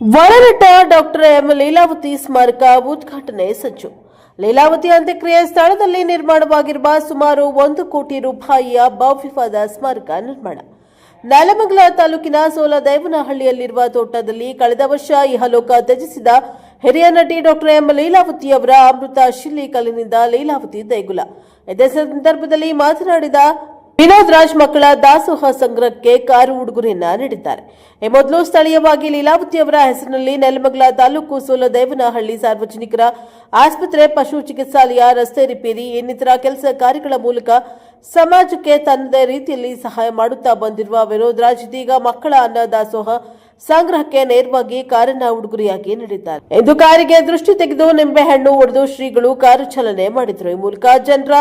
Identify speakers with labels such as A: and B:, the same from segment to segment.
A: ವರನಟ doctor M Leelavathi ಸ್ಮಾರಕ ಉದ್ಘಾಟನೆ ಸಜ್ಜು. ಲೀಲಾವತಿ ಅಂತ್ಯಕ್ರಿಯೆ ಸ್ಥಳದಲ್ಲಿ ನಿರ್ಮಾಣವಾಗಿರುವ ಸುಮಾರು ಒಂದು ಕೋಟಿ ರೂಪಾಯಿಯ ಭವ್ಯವಾದ ಸ್ಮಾರಕ ನಿರ್ಮಾಣ. ನೆಲಮಂಗಲ ತಾಲೂಕಿನ ಸೋಲದೇವನಹಳ್ಳಿಯಲ್ಲಿರುವ ತೋಟದಲ್ಲಿ ಕಳೆದ ವರ್ಷ ಇಹಲೋಕ ತ್ಯಜಿಸಿದ ಹಿರಿಯ ನಟಿ ಡಾಕ್ಟರ್ ಎಂ ಲೀಲಾವತಿ ಅವರ ಅಮೃತ ಶಿಲ್ಲಿ ಕಲ್ಲಿನಿಂದ ಲೀಲಾವತಿ ದೇಗುಲ. ಇದೇ ಸಂದರ್ಭದಲ್ಲಿ ಮಾತನಾಡಿದ ವಿನೋದ್ ರಾಜ್ ಮಕ್ಕಳ ದಾಸೋಹ ಸಂಗ್ರಹಕ್ಕೆ ಕಾರು ಉಡುಗೊರೆಯನ್ನ ನೀಡಿದ್ದಾರೆ. ಈ ಮೊದಲು ಸ್ಥಳೀಯವಾಗಿ ಲೀಲಾವತಿ ಅವರ ಹೆಸರಿನಲ್ಲಿ ನೆಲಮಂಗಲ ತಾಲೂಕು ಸೋಲದೇವನಹಳ್ಳಿ ಸಾರ್ವಜನಿಕರ ಆಸ್ಪತ್ರೆ, ಪಶು ಚಿಕಿತ್ಸಾಲಯ, ರಸ್ತೆ ರಿಪೇರಿ ಇನ್ನಿತರ ಕೆಲಸ ಕಾರ್ಯಗಳ ಮೂಲಕ ಸಮಾಜಕ್ಕೆ ತನ್ನದೇ ರೀತಿಯಲ್ಲಿ ಸಹಾಯ ಮಾಡುತ್ತಾ ಬಂದಿರುವ ವಿನೋದ್ ರಾಜ್ ಇದೀಗ ಮಕ್ಕಳ ಅನ್ನ ದಾಸೋಹ ಸಂಗ್ರಹಕ್ಕೆ ನೇರವಾಗಿ ಕಾರನ್ನ ಉಡುಗೊರೆಯಾಗಿ ನೀಡಿದ್ದಾರೆ. ಇಂದು ಕಾರಿಗೆ ದೃಷ್ಟಿ ತೆಗೆದು ನಿಂಬೆಹಣ್ಣು ಒಡೆದು ಶ್ರೀಗಳು ಕಾರು ಚಾಲನೆ ಮಾಡಿದರು. ಈ ಮೂಲಕ ಜನರ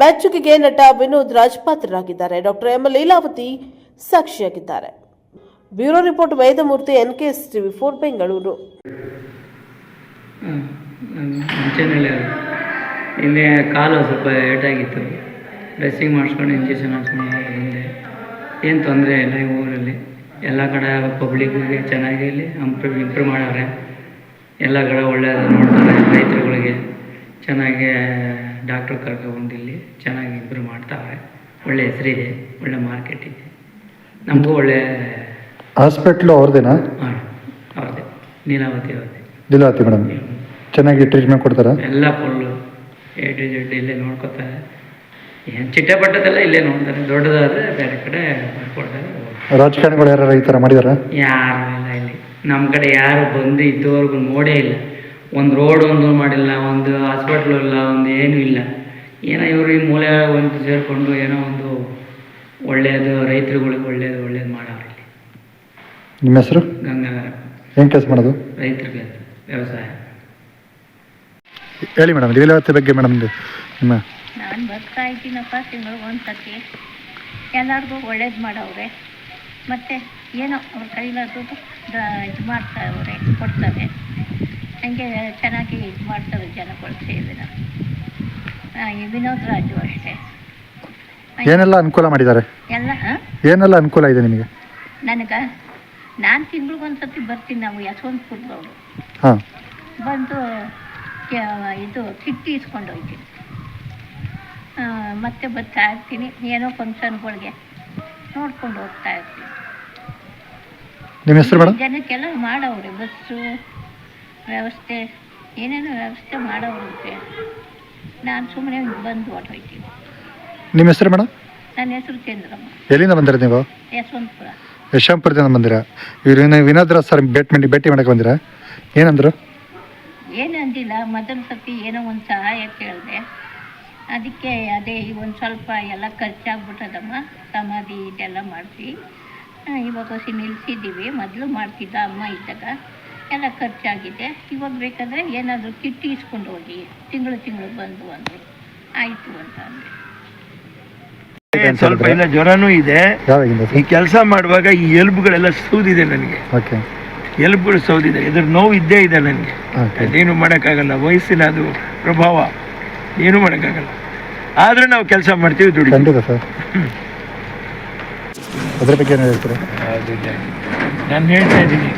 A: ಮೆಚ್ಚುಗೆಗೆ ನಟ ವಿನೋದ್ ರಾಜ್ ಪಾತ್ರರಾಗಿದ್ದಾರೆ doctor M. Leelavathi ಸಾಕ್ಷಿಯಾಗಿದ್ದಾರೆ. Bureau report Vedamurthy, NKS TV four, Bengaluru.
B: ಇಲ್ಲಿ ಕಾಲು ಸ್ವಲ್ಪ ಏಟಾಗಿತ್ತು ಡ್ರೆಸ್ಸಿಂಗ್ ಮಾಡಿಸ್ಕೊಂಡು ಇಂಜೆಕ್ಷನ್ ಹಾಕ್ಸ್ಕೊಂಡು ಬಂದೆ ಏನು ತೊಂದರೆ ಇಲ್ಲ ಈ ಊರಲ್ಲಿ. ಎಲ್ಲ ಕಡೆ ಪಬ್ಲಿಕ್ಗೆ ಚೆನ್ನಾಗಿ ಇಲ್ಲಿ ಇಂಪ್ರೂವ್ ಇಂಪ್ರೂವ್ ಮಾಡವ್ರೆ. ಎಲ್ಲ ಕಡೆ ಒಳ್ಳೆಯದು ನೋಡ್ತಾರೆ ರೈತರುಗಳಿಗೆ. ಚೆನ್ನಾಗಿ ಡಾಕ್ಟ್ರ್ ಕರ್ಕೊಬಂದು ಇಲ್ಲಿ ಚೆನ್ನಾಗಿ ಇಂಪ್ರೂವ್ ಮಾಡ್ತಾವ್ರೆ ಒಳ್ಳೆ ಹೆಸರಿದೆ ಒಳ್ಳೆ ಮಾರ್ಕೆಟ್ ಇದೆ. ನಮಗೂ ಒಳ್ಳೆ
C: ಹಾಸ್ಪಿಟ್ಲು ಅವ್ರದ್ದೇನಾ
B: ಹಾಂ ಅವ್ರದ್ದೇ. ನೀಲಾವತಿ ಅವ್ರದ್ದೇ.
C: ನೀಲಾವತಿ ಮೇಡಮ್. ಚೆನ್ನಾಗಿ ಟ್ರೀಟ್ಮೆಂಟ್ ಕೊಡ್ತಾರೆ?
B: ಎಲ್ಲ ಫುಲ್ಲು ಎ ಟು ಜೆಡ್ ಇಲ್ಲೇ ನೋಡ್ಕೊತಾರೆ. ಏನು ಚಿಟ್ಟಪಟ್ಟದೆಲ್ಲ ಇಲ್ಲೇ ನೋಡ್ತಾರೆ. ದೊಡ್ಡದಾದರೆ ಬೇರೆ ಕಡೆ ಮಾಡ್ಕೊಡ್ತಾರೆ.
C: ರಾಜಕಾರಣಿಗಳು ಯಾರು ಈ ಥರ ಮಾಡಿದಾರೆ?
B: ಯಾರು ಇಲ್ಲ ಇಲ್ಲಿ. ನಮ್ಮ ಕಡೆ ಯಾರು ಬಂದು ಇದುವರೆಗೂ ನೋಡೇ ಇಲ್ಲ. ಒಂದು ರೋಡ್ ಒಂದು ಮಾಡಿಲ್ಲ ಒಂದು ಹಾಸ್ಪಿಟ್ಲು ಇಲ್ಲ ಒಂದು ಏನೂ ಇಲ್ಲ. ಏನೋ ಇವರು ಈ ಮೂಲೆ ಒಂದು ಸೇರಿಕೊಂಡು ಏನೋ ಒಂದು ಒಳ್ಳೆಯದು ರೈತರುಗಳಿಗೆ ಒಳ್ಳೆಯದು ಒಳ್ಳೇದು ಮಾಡವ್ರೆ ಇಲ್ಲಿ.
C: ನಿಮ್ಮ ಹೆಸರು?
B: ಗಂಗಾಧರ.
C: ಏನು ಕೆಲಸ ಮಾಡೋದು?
B: ರೈತರಿಗೆ ವ್ಯವಸಾಯ.
C: ಹೇಳಿ ಮೇಡಮ್ ಲೀಲಾವತಿ ಬಗ್ಗೆ ಮೇಡಮ್ ನಿಮ್ಮ
D: ನಾನು ಬರ್ತಾ ಇದ್ದೀನಪ್ಪ ತಿಂಗಳಿಗೆ ಒಂದು ಸತಿ ಎಲ್ಲರಿಗೂ ಒಳ್ಳೇದು ಮಾಡವ್ರೆ. ಮತ್ತೆ ಏನೋ ಅವ್ರ ಕೈಲಾದ್ರು ಇದು ಮಾಡ್ತಾವ್ರೆ ಕೊಡ್ತಾರೆ. ಹಂಗೆ ಚೆನ್ನಾಗಿ ಇದು ಮಾಡ್ತಾರೆ ಜನಗಳು ಸೇವೆನ ಈ ವಿನೋದ್ ರಾಜು ಅಷ್ಟೇ.
C: ಏನೆಲ್ಲ ಅನುಕೂಲ ಮಾಡಿದ್ದಾರೆ?
D: ಎಲ್ಲ?
C: ಏನೆಲ್ಲ ಅನುಕೂಲ ಇದೆ ನಿಮಗೆ?
D: ನನಗೆ ನಾನು ತಿಂಗಳಿಗೊಂದ್ಸತಿ ಬರ್ತೀನಿ ನಾವು ಯಶವಂತಪುರದವರು.
C: ಹಾಂ.
D: ಬಂದು ಇದು ಕಿಟ್ಟಿ ಇಸ್ಕೊಂಡು ಹೋಗ್ತೀನಿ. ಮತ್ತೆ ಬರ್ತಾ ಇರ್ತೀನಿ. ಏನೋ ಫಂಕ್ಷನ್ಗಳಿಗೆ ನೋಡ್ಕೊಂಡು ಹೋಗ್ತಾ ಇರ್ತೀನಿ.
C: ನಿಮ್ಮ ಹೆಸರು
D: ಜನಕ್ಕೆಲ್ಲ ಮಾಡವ್ರೆ ಬಸ್ಸು ವ್ಯವಸ್ಥೆ ಏನೇನೋ ವ್ಯವಸ್ಥೆ ಮಾಡವ್ರಂತೆ ನಾನು ಸುಮ್ಮನೆ ಬಂದು ಹೊರ್ಟೋಯ್ತೀನಿ
C: ನಿಮ್ಮ ಹೆಸರು ಮೇಡಮ್?
D: ನನ್ನ ಹೆಸರು ಚಂದ್ರಮ್ಮ.
C: ಎಲ್ಲಿಂದ ಬಂದಿರ ನೀವು?
D: ಯಶವಂತಪುರ.
C: ಯಶವಂತಪುರದಿಂದ ಬಂದಿರ? ಇವ್ರು ವಿನೋದ್ರ ಸರ್ ಭೇಟಿ ಭೇಟಿ ಮಾಡಕ್ಕೆ ಬಂದಿರ? ಏನಂದ್ರು?
D: ಏನು ಅಂದಿಲ್ಲ ಮೊದಲ ಸತಿ ಏನೋ ಒಂದು ಸಹಾಯ ಕೇಳಿದೆ. ಅದಕ್ಕೆ ಅದೇ ಒಂದು ಸ್ವಲ್ಪ ಎಲ್ಲ ಖರ್ಚಾಗ್ಬಿಟ್ಟದಮ್ಮ ಸಮಾಧಿ ಇದೆಲ್ಲ ಮಾಡಿಸಿ. ಇವಾಗ ಹೊಸಿ ನಿಲ್ಲಿಸಿದ್ದೀವಿ ಮೊದಲು ಮಾಡ್ತಿದ್ದ ಅಮ್ಮ ಇದ್ದಾಗ. ಎಲ್ಲ ಖರ್ಚಾಗಿದೆ. ಇವಾಗ ಬೇಕಾದರೆ ಏನಾದರೂ ಕಿಟ್ಟಿ ಇಸ್ಕೊಂಡು ಹೋಗಿ ತಿಂಗಳು ತಿಂಗಳು ಬಂದು ಅಂದರು ಆಯಿತು ಅಂತ ಅಂದರೆ.
E: ಸ್ವಲ್ಪ ಎಲ್ಲ ಜ್ವರನೂ ಇದೆ. ಈ ಕೆಲಸ ಮಾಡುವಾಗ ಈ ಎಲುಬುಗಳೆಲ್ಲ ಸೌದಿದೆ ನನಗೆ.
C: ಓಕೆ.
E: ಎಲುಬುಗಳು ಸೌದಿದೆ. ಇದ್ರ ನೋವು ಇದ್ದೇ ಇದೆ ನನಗೆ. ಅದೇನು ಮಾಡೋಕ್ಕಾಗಲ್ಲ. ವಯಸ್ಸಿನ ಅದು ಪ್ರಭಾವ. ಏನು ಮಾಡೋಕ್ಕಾಗಲ್ಲ. ಆದ್ರೂ ನಾವು ಕೆಲಸ ಮಾಡ್ತೀವಿ ದುಡಿ
C: ಖಂಡಿತ ಸರ್. ಅದ್ರ ಬಗ್ಗೆ ಏನು ಹೇಳ್ತೀರಾ?
E: ನಾನು ಹೇಳ್ತಾ ಇದ್ದೀನಿ.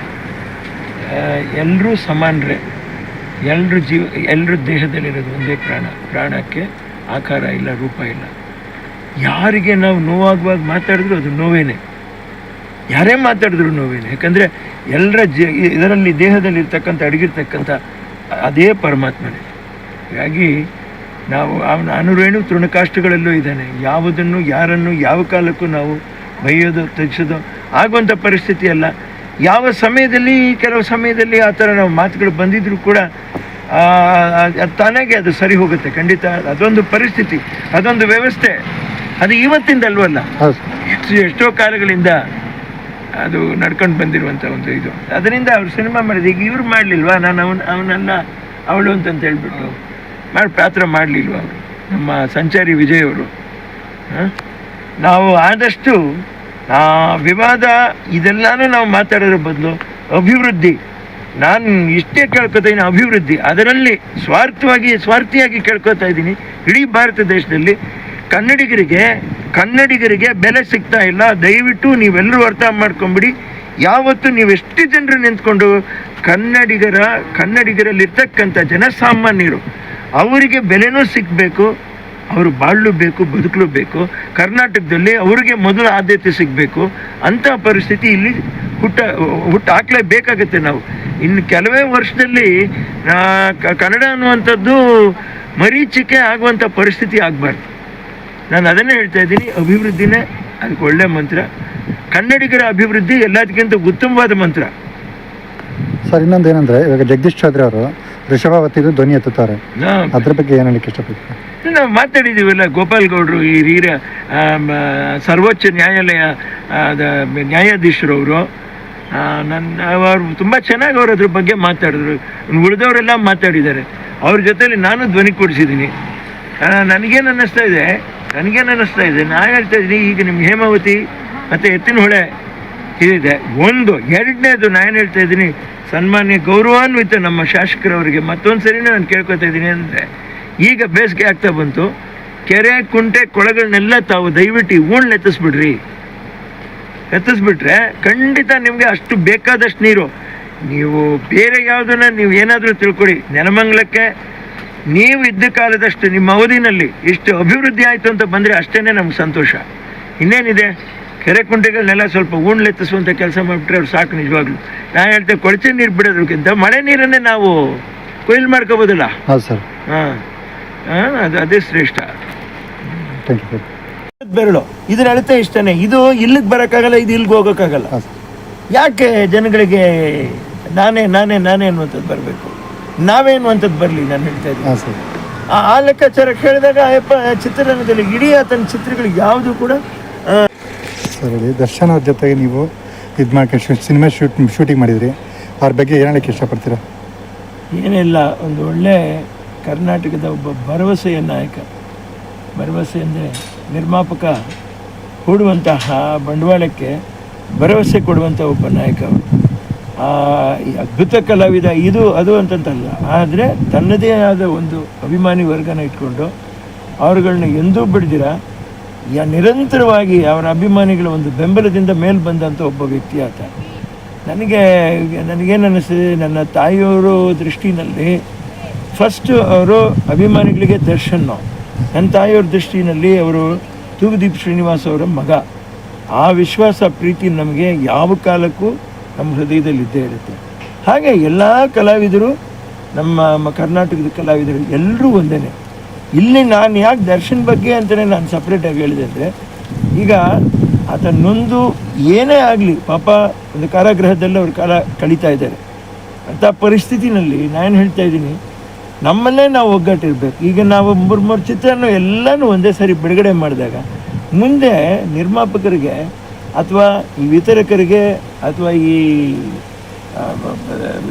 E: ಎಲ್ಲರೂ ಸಮಾನರೇ. ಎಲ್ಲರ ಜೀವ ಎಲ್ಲರ ದೇಹದಲ್ಲಿರೋದು ಒಂದೇ ಪ್ರಾಣ. ಪ್ರಾಣಕ್ಕೆ ಆಕಾರ ಇಲ್ಲ, ರೂಪ ಇಲ್ಲ. ಯಾರಿಗೆ ನಾವು ನೋವಾಗುವಾಗ ಮಾತಾಡಿದ್ರು ಅದು ನೋವೇನೆ. ಯಾರೇ ಮಾತಾಡಿದ್ರು ನೋವೇನೆ. ಯಾಕಂದರೆ ಎಲ್ಲರ ಜ, ಇದರಲ್ಲಿ ದೇಹದಲ್ಲಿ ಇರ್ತಕ್ಕಂಥ ಅಡಗಿರ್ತಕ್ಕಂಥ ಅದೇ ಪರಮಾತ್ಮನೇ. ಹಾಗಾಗಿ ನಾವು ಅವನ ಅನುರೇಣು ತೃಣಕಾಷ್ಟಗಳಲ್ಲೂ ಇದ್ದಾನೆ. ಯಾವುದನ್ನು, ಯಾರನ್ನು, ಯಾವ ಕಾಲಕ್ಕೂ ನಾವು ಬೈಯೋದು, ತೆಗೆಸೋದು ಆಗುವಂಥ ಪರಿಸ್ಥಿತಿ ಅಲ್ಲ ಯಾವ ಸಮಯದಲ್ಲಿ ಕೆಲವು ಸಮಯದಲ್ಲಿ ಆ ಥರ ನಾವು ಮಾತುಗಳು ಬಂದಿದ್ರೂ ಕೂಡ ತಾನಾಗೆ ಅದು ಸರಿ ಹೋಗುತ್ತೆ. ಖಂಡಿತ ಅದೊಂದು ಪರಿಸ್ಥಿತಿ ಅದೊಂದು ವ್ಯವಸ್ಥೆ. ಅದು ಇವತ್ತಿಂದ ಅಲ್ವಲ್ಲ? ಎಷ್ಟೋ- ಕಾಲಗಳಿಂದ ಅದು ನಡ್ಕೊಂಡು ಬಂದಿರುವಂಥ ಒಂದು ಇದು. ಅದರಿಂದ ಅವ್ರು ಸಿನಿಮಾ ಮಾಡಿದ ಈಗ ಇವ್ರು ಮಾಡಲಿಲ್ವಾ? ನಾನು ಅವನ ಅವನನ್ನ ಅವಳು ಅಂತಂತ ಹೇಳ್ಬಿಟ್ಟು ಮಾಡಿ ಪಾತ್ರ ಮಾಡಲಿಲ್ವ ಅವರು? ನಮ್ಮ ಸಂಚಾರಿ ವಿಜಯ್ ಅವರು ಹ? ನಾವು ಆದಷ್ಟು ವಿವಾದ ಇದೆಲ್ಲಾನು ನಾವು ಮಾತಾಡೋದ್ರ ಬದಲು ಅಭಿವೃದ್ಧಿ. ನಾನು ಇಷ್ಟೇ ಕೇಳ್ಕೊತಾ ಇದ್ದೀನಿ ಅಭಿವೃದ್ಧಿ. ಅದರಲ್ಲಿ ಸ್ವಾರ್ಥವಾಗಿ, ಸ್ವಾರ್ಥಿಯಾಗಿ ಕೇಳ್ಕೊತಾ ಇದ್ದೀನಿ. ಇಡೀ ಭಾರತ ದೇಶದಲ್ಲಿ ಕನ್ನಡಿಗರಿಗೆ ಕನ್ನಡಿಗರಿಗೆ ಬೆಲೆ ಸಿಗ್ತಾ ಇಲ್ಲ. ದಯವಿಟ್ಟು ನೀವೆಲ್ಲರೂ ಅರ್ಥ ಮಾಡ್ಕೊಂಬಿಡಿ. ಯಾವತ್ತು ನೀವು ಎಷ್ಟು ಜನರು ನಿಂತ್ಕೊಂಡು ಕನ್ನಡಿಗರ, ಕನ್ನಡಿಗರಲ್ಲಿರ್ತಕ್ಕಂಥ ಜನಸಾಮಾನ್ಯರು, ಅವರಿಗೆ ಬೆಲೆನೂ ಸಿಗಬೇಕು ಅವರು ಬಾಳ್ಲು ಬೇಕು, ಬದುಕಲು ಬೇಕು, ಕರ್ನಾಟಕದಲ್ಲಿ ಅವರಿಗೆ ಮೊದಲು ಆದ್ಯತೆ ಸಿಗಬೇಕು, ಅಂಥ ಪರಿಸ್ಥಿತಿ ಇಲ್ಲಿ ಹುಟ್ಟ, ಹುಟ್ಟು ಹಾಕ್ಲೇಬೇಕಾಗತ್ತೆ ನಾವು. ಇನ್ನು ಕೆಲವೇ ವರ್ಷದಲ್ಲಿ ಕನ್ನಡ ಅನ್ನುವಂಥದ್ದು ಮರೀಚಿಕೆ ಆಗುವಂಥ ಪರಿಸ್ಥಿತಿ ಆಗಬಾರ್ದು. ನಾನು ಅದನ್ನೇ ಹೇಳ್ತಾ ಇದ್ದೀನಿ, ಅಭಿವೃದ್ಧಿನೇ ಅದಕ್ಕೆ ಒಳ್ಳೆ ಮಂತ್ರ. ಕನ್ನಡಿಗರ ಅಭಿವೃದ್ಧಿ ಎಲ್ಲದಕ್ಕಿಂತ ಉತ್ತಮವಾದ ಮಂತ್ರ.
C: ಸರ್, ಇನ್ನೊಂದು ಏನಂದರೆ, ಇವಾಗ ಜಗದೀಶ್ ಚೌಧರಿ ಅವರು ಋಷಭಾವತಿದು ಧ್ವನಿ ಎತ್ತುತ್ತಾರೆ. ಅದ್ರ ಬಗ್ಗೆ ಏನು ಹೇಳಲಿಕ್ಕೆ ಇಷ್ಟಪಡ್ತೀವಿ
E: ನಾವು ಮಾತಾಡಿದ್ದೀವಲ್ಲ ಗೋಪಾಲ್ ಗೌಡರು ಈ ಹಿರಿಯ ಸರ್ವೋಚ್ಚ ನ್ಯಾಯಾಲಯ ನ್ಯಾಯಾಧೀಶರು ಅವರು ನನ್ನ ಅವರು ತುಂಬ ಚೆನ್ನಾಗಿ ಅವ್ರು ಅದ್ರ ಬಗ್ಗೆ ಮಾತಾಡಿದ್ರು. ಉಳಿದವರೆಲ್ಲ ಮಾತಾಡಿದ್ದಾರೆ. ಅವ್ರ ಜೊತೆಲಿ ನಾನು ಧ್ವನಿ ಕೊಡಿಸಿದ್ದೀನಿ. ನನಗೇನು ಅನ್ನಿಸ್ತಾ ಇದೆ? ನನಗೇನು ಅನ್ನಿಸ್ತಾ ಇದೆ? ನಾನು ಹೇಳ್ತಾ ಇದ್ದೀನಿ ಈಗ ನಿಮ್ಮ ಹೇಮಾವತಿ ಮತ್ತು ಎತ್ತಿನ ಹೊಳೆ ಇದಿದೆ ಒಂದು ಎರಡನೇದು ನಾನು ಹೇಳ್ತಾ ಇದ್ದೀನಿ ಸನ್ಮಾನ್ಯ ಗೌರವಾನ್ವಿತ ನಮ್ಮ ಶಾಸಕರವರಿಗೆ ಸರಿ ನಾನು ಕೇಳ್ಕೊತಾ ಇದ್ದೀನಿ ಅಂದರೆ, ಈಗ ಬೇಸಿಗೆ ಆಗ್ತಾ ಬಂತು. ಕೆರೆ, ಕುಂಟೆ, ಕೊಳಗಳನ್ನೆಲ್ಲ ತಾವು ದಯವಿಟ್ಟು ಊಣ್ ಎತ್ತಿಸ್ಬಿಡ್ರಿ. ಎತ್ತಿಸ್ಬಿಟ್ರೆ ಖಂಡಿತ ನಿಮಗೆ ಅಷ್ಟು ಬೇಕಾದಷ್ಟು ನೀರು. ನೀವು ಬೇರೆ ಯಾವುದನ್ನ ನೀವು ಏನಾದರೂ ತಿಳ್ಕೊಡಿ. ನೆಲಮಂಗಲಕ್ಕೆ ನೀವು ಇದ್ದ ಕಾಲದಷ್ಟು ನಿಮ್ಮ ಅವಧಿನಲ್ಲಿ ಇಷ್ಟು ಅಭಿವೃದ್ಧಿ ಆಯಿತು ಅಂತ ಬಂದರೆ ಅಷ್ಟೇ ನಮ್ಗೆ ಸಂತೋಷ. ಇನ್ನೇನಿದೆ? ಕೆರೆ ಕುಂಟೆಗಳನ್ನೆಲ್ಲ ಸ್ವಲ್ಪ ಊಣ್ಲೆತ್ತಿಸುವಂಥ ಕೆಲಸ ಮಾಡಿಬಿಟ್ರೆ ಅವ್ರು ಸಾಕು ನಿಜವಾಗ್ಲೂ. ನಾನು ಹೇಳ್ತೇವೆ ಕೊಳಚೆ ನೀರು ಬಿಡೋದಕ್ಕಿಂತ ಮಳೆ ನೀರನ್ನೇ ನಾವು ಕೊಯ್ಲು ಮಾಡ್ಕೋಬೋದಲ್ಲ?
C: ಹಾಂ ಸರ್.
E: ಹಾಂ ಹಾಂ ಅದು ಅದೇ ಶ್ರೇಷ್ಠ.
C: ಥ್ಯಾಂಕ್ ಯು
E: ಬೆರಳು ಇದ್ರ ಅಳತೆ ಇಷ್ಟನೇ. ಇದು ಇಲ್ಲಿಗೆ ಬರೋಕ್ಕಾಗಲ್ಲ ಇದು ಇಲ್ಲಿಗೆ ಹೋಗೋಕ್ಕಾಗಲ್ಲ. ಯಾಕೆ ಜನಗಳಿಗೆ ನಾನೇ ನಾನೇ ನಾನೇ ಅನ್ನುವಂಥದ್ದು ಬರಬೇಕು? ನಾವೇ ಅನ್ನುವಂಥದ್ದು ಬರಲಿ ನಾನು ಹೇಳ್ತಾ ಇದ್ದೀನಿ.
C: ಹಾಂ ಸರ್.
E: ಆ ಆ ಲೆಕ್ಕಾಚಾರ ಕೇಳಿದಾಗ ಅಯ್ಯಪ್ಪ ಚಿತ್ರರಂಗದಲ್ಲಿ ಇಡೀ ಆತನ ಚಿತ್ರಗಳು ಯಾವುದು ಕೂಡ ಆ,
C: ಸರ್ ಹೇಳಿ ದರ್ಶನ್ ಅವ್ರ ಜೊತೆಗೆ ನೀವು ಇದು ಮಾಡ್ಕೊಂಡು ಸಿನಿಮಾ ಶೂಟ್ ಶೂಟಿಂಗ್ ಮಾಡಿದ್ರಿ. ಅವ್ರ ಬಗ್ಗೆ ಏನು ಹೇಳಕ್ಕೆ ಇಷ್ಟಪಡ್ತೀರಾ?
E: ಏನಿಲ್ಲ ಒಂದು ಒಳ್ಳೆ ಕರ್ನಾಟಕದ ಒಬ್ಬ ಭರವಸೆಯ ನಾಯಕ. ಭರವಸೆ ಅಂದರೆ ನಿರ್ಮಾಪಕ ಹೂಡುವಂತಹ ಬಂಡವಾಳಕ್ಕೆ ಭರವಸೆ ಕೊಡುವಂಥ ಒಬ್ಬ ನಾಯಕ ಅವರು. ಆ, ಅದ್ಭುತ ಕಲಾವಿದ ಇದು ಅದು ಅಂತಂತಲ್ಲ. ಆದರೆ ತನ್ನದೇ ಆದ ಒಂದು ಅಭಿಮಾನಿ ವರ್ಗನ ಇಟ್ಕೊಂಡು ಅವರುಗಳನ್ನ ಎಂದೂ ಬಿಡ್ದಿರ? ಯಾ ನಿರಂತರವಾಗಿ ಅವರ ಅಭಿಮಾನಿಗಳ ಒಂದು ಬೆಂಬಲದಿಂದ ಮೇಲೆ ಬಂದಂಥ ಒಬ್ಬ ವ್ಯಕ್ತಿ ಆತ. ನನಗೆ ನನಗೇನು ಅನ್ನಿಸ್ತದೆ ನನ್ನ ತಾಯಿಯವರು ದೃಷ್ಟಿನಲ್ಲಿ ಫಸ್ಟ್ ಅವರು ಅಭಿಮಾನಿಗಳಿಗೆ ದರ್ಶನ್ ನನ್ನ ತಾಯಿಯವ್ರ ದೃಷ್ಟಿನಲ್ಲಿ ಅವರು ತೂಗುದೀಪ್ ಶ್ರೀನಿವಾಸ್ ಅವರ ಮಗ. ಆ ವಿಶ್ವಾಸ, ಪ್ರೀತಿ ನಮಗೆ ಯಾವ ಕಾಲಕ್ಕೂ ನಮ್ಮ ಹೃದಯದಲ್ಲಿ ಇದ್ದೇ ಇರುತ್ತೆ. ಹಾಗೆ ಎಲ್ಲ ಕಲಾವಿದರು, ನಮ್ಮ ಕರ್ನಾಟಕದ ಕಲಾವಿದರು ಎಲ್ಲರೂ ಒಂದೇ ಇಲ್ಲಿ ನಾನು ಯಾಕೆ ದರ್ಶನ್ ಬಗ್ಗೆ ಅಂತಲೇ ನಾನು ಸಪ್ರೇಟಾಗಿ ಹೇಳಿದೆ ಅಂದರೆ, ಈಗ ಆತ ನೊಂದು ಏನೇ ಆಗಲಿ, ಪಾಪ ಒಂದು ಕಾರಾಗೃಹದಲ್ಲಿ ಅವರು ಕಾಲ ಕಳೀತಾ ಇದ್ದಾರೆ. ಅಂಥ ಪರಿಸ್ಥಿತಿನಲ್ಲಿ ನಾನು ಹೇಳ್ತಾ ಇದ್ದೀನಿ, ನಮ್ಮಲ್ಲೇ ನಾವು ಒಗ್ಗಟ್ಟಿರ್ಬೇಕು. ಈಗ ನಾವು ಮೂರು ಮೂರು ಚಿತ್ರನೂ ಎಲ್ಲನೂ ಒಂದೇ ಸಾರಿ ಬಿಡುಗಡೆ ಮಾಡಿದಾಗ, ಮುಂದೆ ನಿರ್ಮಾಪಕರಿಗೆ ಅಥವಾ ಈ ವಿತರಕರಿಗೆ ಅಥವಾ ಈ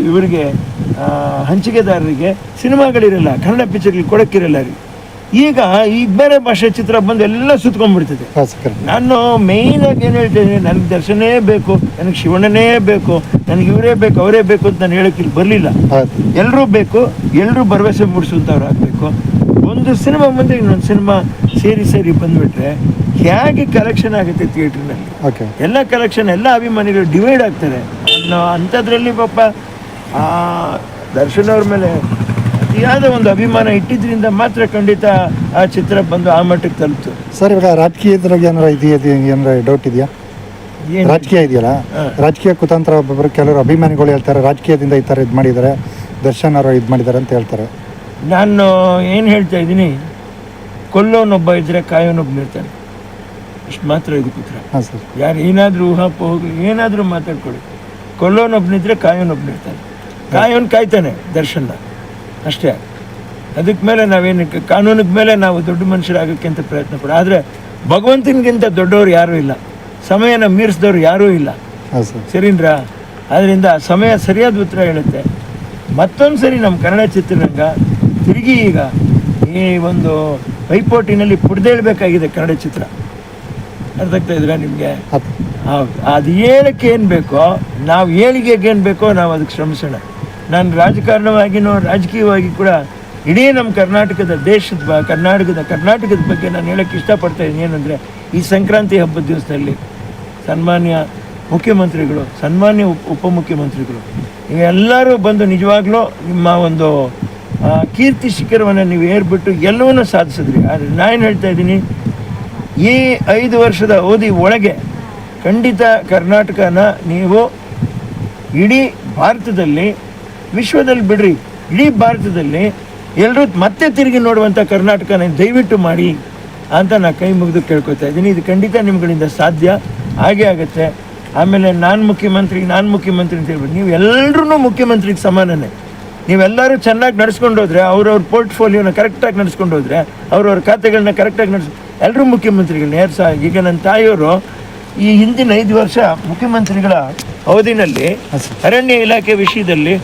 E: ಇವರಿಗೆ ಹಂಚಿಕೆದಾರರಿಗೆ ಸಿನಿಮಾಗಳಿರಲ್ಲ, ಕನ್ನಡ ಪಿಕ್ಚರ್ಗಳು ಕೊಡೋಕ್ಕಿರಲ್ಲ ರೀ. ಈಗ ಈ ಬೇರೆ ಭಾಷೆ ಚಿತ್ರ ಬಂದು ಎಲ್ಲ ಸುತ್ಕೊಂಡ್ಬಿಡ್ತದೆ. ನಾನು ಮೇಯ್ನ್ ಆಗಿ ಏನು ಹೇಳ್ತೀನಿ ನನಗೆ ದರ್ಶನೇ ಬೇಕು ನನಗೆ ಶಿವಣ್ಣನೇ ಬೇಕು ನನಗೆ ಇವರೇ ಬೇಕು ಅವರೇ ಬೇಕು ಅಂತ ನಾನು ಹೇಳೋಕೆ ಇಲ್ಲಿ ಬರಲಿಲ್ಲ. ಎಲ್ಲರೂ ಬೇಕು ಎಲ್ಲರೂ ಭರವಸೆ ಮೂಡಿಸುವಂಥವ್ರು ಆಗಬೇಕು. ಒಂದು ಸಿನಿಮಾ ಮುಂದೆ ಇನ್ನೊಂದು ಸಿನಿಮಾ ಸೇರಿ ಸೇರಿ ಬಂದ್ಬಿಟ್ರೆ ಹೇಗೆ ಕಲೆಕ್ಷನ್ ಆಗುತ್ತೆ ಥಿಯೇಟ್ರ್ನಲ್ಲಿ
C: ಓಕೆ.
E: ಎಲ್ಲ ಕಲೆಕ್ಷನ್ ಎಲ್ಲ ಅಭಿಮಾನಿಗಳು ಡಿವೈಡ್ ಆಗ್ತಾರೆ. ಅನ್ನೋ ಅಂಥದ್ರಲ್ಲಿ ಪಾಪ ಆ ದರ್ಶನ್ ಅವ್ರ ಮೇಲೆ ಅತಿಯಾದ ಒಂದು ಅಭಿಮಾನ ಇಟ್ಟಿದ್ರಿಂದ ಮಾತ್ರ ಖಂಡಿತ ಆ ಚಿತ್ರ ಬಂದು ಆ ಮಟ್ಟಕ್ಕೆ ತಲುಪ್ತು.
C: ಸರ್ ಇವಾಗ ರಾಜಕೀಯದ್ರಾಗ ಏನಾರ ಇದೆಯಾ ಏನಾರ ಡೌಟ್ ಇದೆಯಾ?
E: ಏನು
C: ರಾಜಕೀಯ ಇದೆಯಲ್ಲ? ರಾಜಕೀಯ ಕುತಂತ್ರ ಒಬ್ಬೊಬ್ಬರು ಕೆಲವರು ಅಭಿಮಾನಿಗಳು ಹೇಳ್ತಾರೆ ರಾಜಕೀಯದಿಂದ ಈ ಥರ ಇದು ಮಾಡಿದ್ದಾರೆ ದರ್ಶನ್ ಅವರು ಇದು ಮಾಡಿದ್ದಾರೆ ಅಂತ ಹೇಳ್ತಾರೆ.
E: ನಾನು ಏನು ಹೇಳ್ತಾ ಇದ್ದೀನಿ? ಕೊಲ್ಲೋನೊಬ್ಬ ಇದ್ದರೆ ಕಾಯೋನೊಬ್ಬ ಇರ್ತಾನೆ ಅಷ್ಟು ಮಾತ್ರ ಇದು ಪುತ್ರ.
C: ಹಾಂ ಸರ್.
E: ಯಾರು ಏನಾದರೂ ಊಹಾಪ ಹೋಗಿ ಏನಾದರೂ ಮಾತಾಡ್ಕೊಳ್ಳಿ. ಕೊಲ್ಲೋನೊಬ್ಬನಿದ್ರೆ ಕಾಯೋನೊಬ್ಬನಿರ್ತಾನೆ ಕಾಯೋನು ಕಾಯ್ತಾನೆ ದರ್ಶನ ಅಷ್ಟೇ. ಅದಕ್ಕೆ ಮೇಲೆ ನಾವೇನು ಕಾನೂನಿಗೆ ಮೇಲೆ ನಾವು ದೊಡ್ಡ ಮನುಷ್ಯರಾಗಕ್ಕೆ ಅಂತ ಪ್ರಯತ್ನ ಪಡ ಆದರೆ ಭಗವಂತನಿಗಿಂತ ದೊಡ್ಡವರು ಯಾರೂ ಇಲ್ಲ. ಸಮಯನ ಮೀರಿಸಿದವ್ರು ಯಾರೂ ಇಲ್ಲ.
C: ಸರಿಂದ್ರ
E: ಸರಿನ್ರಾ ಆದ್ದರಿಂದ ಸಮಯ ಸರಿಯಾದ ಉತ್ತರ ಹೇಳುತ್ತೆ. ಮತ್ತೊಂದು ಸರಿ ನಮ್ಮ ಕನ್ನಡ ಚಿತ್ರರಂಗ ತಿರುಗಿ ಈಗ ಈ ಒಂದು ಪೈಪೋಟಿನಲ್ಲಿ ಪುಡ್ದೇಳ್ಬೇಕಾಗಿದೆ ಕನ್ನಡ ಚಿತ್ರ. ಅರ್ಥ ಆಗ್ತಾ ಇದ್ರ ನಿಮಗೆ? ಹೌದು. ಅದು ಏನಕ್ಕೆ ಏನು ಬೇಕೋ ನಾವು ಏಳಿಗೆಗೆ ಏನು ಬೇಕೋ ನಾವು ಅದಕ್ಕೆ ಶ್ರಮಿಸೋಣ. ನಾನು ರಾಜಕಾರಣವಾಗಿನೋ ರಾಜಕೀಯವಾಗಿ ಕೂಡ ಇಡೀ ನಮ್ಮ ಕರ್ನಾಟಕದ ದೇಶದ ಬ, ಕರ್ನಾಟಕದ ಕರ್ನಾಟಕದ ಬಗ್ಗೆ ನಾನು ಹೇಳೋಕ್ಕೆ ಇಷ್ಟಪಡ್ತಾ ಇದ್ದೀನಿ. ಏನಂದರೆ, ಈ ಸಂಕ್ರಾಂತಿ ಹಬ್ಬದ ದಿವಸದಲ್ಲಿ ಸನ್ಮಾನ್ಯ ಮುಖ್ಯಮಂತ್ರಿಗಳು, ಸನ್ಮಾನ್ಯ ಉಪ, ಉಪಮುಖ್ಯಮಂತ್ರಿಗಳು ನೀವೆಲ್ಲರೂ ಬಂದು ನಿಜವಾಗ್ಲೂ ನಿಮ್ಮ ಒಂದು ಕೀರ್ತಿ ಶಿಖರವನ್ನು ನೀವು ಏರ್ಬಿಟ್ಟು ಎಲ್ಲವನ್ನೂ ಸಾಧಿಸಿದ್ರಿ. ಆದರೆ ನಾನು ಹೇಳ್ತಾ ಇದ್ದೀನಿ? ಈ ಐದು ವರ್ಷದ ಅವಧಿ ಒಳಗೆ ಖಂಡಿತ ಕರ್ನಾಟಕನ ನೀವು ಇಡೀ ಭಾರತದಲ್ಲಿ ವಿಶ್ವದಲ್ಲಿ ಬಿಡ್ರಿ. ಇಡೀ ಭಾರತದಲ್ಲಿ ಎಲ್ಲರೂ ಮತ್ತೆ ತಿರುಗಿ ನೋಡುವಂಥ ಕರ್ನಾಟಕನ ದಯವಿಟ್ಟು ಮಾಡಿ ಅಂತ ನಾನು ಕೈ ಮುಗಿದು ಕೇಳ್ಕೊತಾ ಇದ್ದೀನಿ. ಇದು ಖಂಡಿತ ನಿಮ್ಗಳಿಂದ ಸಾಧ್ಯ. ಹಾಗೇ ಆಗುತ್ತೆ. ಆಮೇಲೆ ನಾನು ಮುಖ್ಯಮಂತ್ರಿ ನಾನು ಮುಖ್ಯಮಂತ್ರಿ ಅಂತ ಹೇಳ್ಬಿಟ್ಟು ನೀವು ಎಲ್ಲರೂ ಮುಖ್ಯಮಂತ್ರಿಗೆ ಸಮಾನನೇ. ನೀವೆಲ್ಲರೂ ಚೆನ್ನಾಗಿ ನಡ್ಸ್ಕೊಂಡು ಹೋದ್ರೆ, ಅವ್ರವ್ರ ಪೋರ್ಟ್ಫೋಲಿಯೋನ ಕರೆಕ್ಟಾಗಿ ನಡ್ಸ್ಕೊಂಡು ಹೋದರೆ, ಅವ್ರವ್ರ ಖಾತೆಗಳನ್ನ ಕರೆಕ್ಟಾಗಿ ನಡ್ಸ್ ಎಲ್ಲರೂ ಮುಖ್ಯಮಂತ್ರಿಗಳನ್ನ ಯಾರು ಸಹ ಈಗ ನನ್ನ ತಾಯಿಯವರು ಈ ಹಿಂದಿನ ಐದು ವರ್ಷ ಮುಖ್ಯಮಂತ್ರಿಗಳ ಅವಧಿನಲ್ಲಿ ಅರಣ್ಯ ಇಲಾಖೆ ವಿಷಯದಲ್ಲಿ